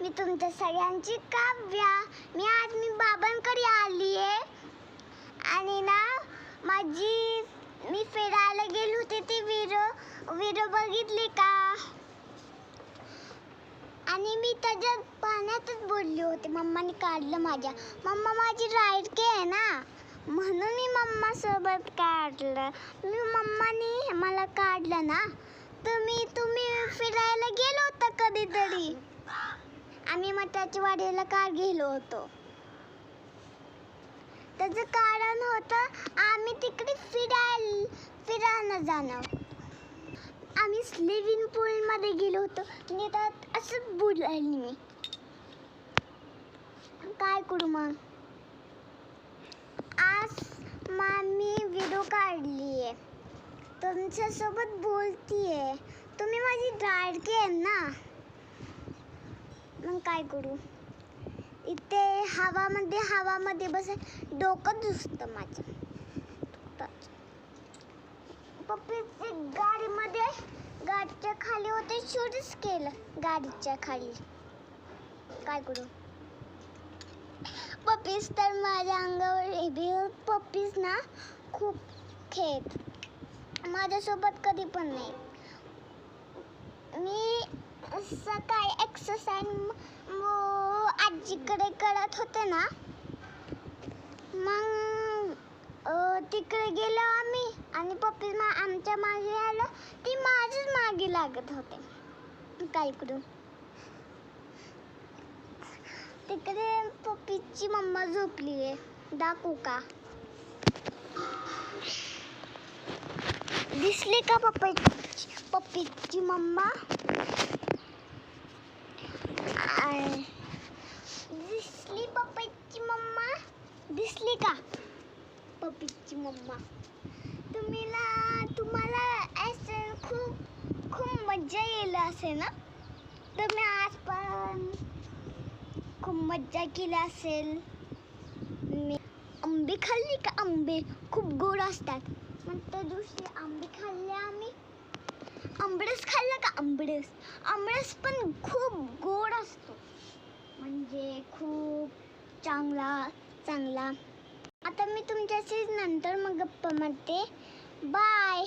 मी तुमच्या सगळ्यांची काव्या मी आज मी बाबांकडे आली आहे आणि ना माझी मी फिरायला गेली होती ती विरो विरो बघितली का? आणि मी त्याच्यात पाण्यातच बोलली होती मम्माने काढलं माझ्या. मम्मा माझी राईट आहे ना म्हणून मी मम्मासोबत काढलं. मी मम्माने मला काढलं ना तुम्ही तुम्ही फिरायला गेलो होता कधीतरी? आम्ही मठाच्या वाडीला कार गेलो होतो? त्याचं कारण होतं आम्ही तिकडे फिरायला फिरायला जाणार. आम्ही स्विमिंग पूलमध्ये गेलो होतो. आणि त्यात असंच बोलायली मी. काय करू मग? आज मामी व्हिडिओ काढली आहे तुमच्यासोबत बोलतीये. तुम्ही माझी लाडकी आहे ना? मग काय करू? इथे हवामध्ये हवामध्ये बस डोकं दुसतं माझं. पप्पीचे गाडीमध्ये गाडीच्या खाली होते शूटच केलं. गाडीच्या खाली. काय करू? पप्पीज तर माझ्या अंगावर एबी पप्पीज ना खूप खेळत माझ्यासोबत कधी पण नाही. मी सकाळी एक्सरसाइज आजीकडे करत होते ना? मग तिकडे गेलो आम्ही आणि पप्पी मा आमच्या मागे आलं. ती माझीच मागे लागत होते. काय करू तिकडे पप्पीची मम्मा झोपली आहे. दाखवू का? दिसली का पप्पी पप्पीची मम्मा? का पप्पीची मम्मा तुम्हीला तुम्हाला असं खूप खूप मज्जा येईल असेल ना तुम्ही आज पण खूप मज्जा केली असेल मी आंबे खाल्ली का आंबे खूप गोड असतात मग त्या दिवशी आंबे खाल्ले आम्ही आंबरस खाल्ला का आंबरस आंबरस पण खूप गोड असतो म्हणजे खूप चांगला चांगला आता मी तुमच्याशीच नंतर मग गप्पा मारते. बाय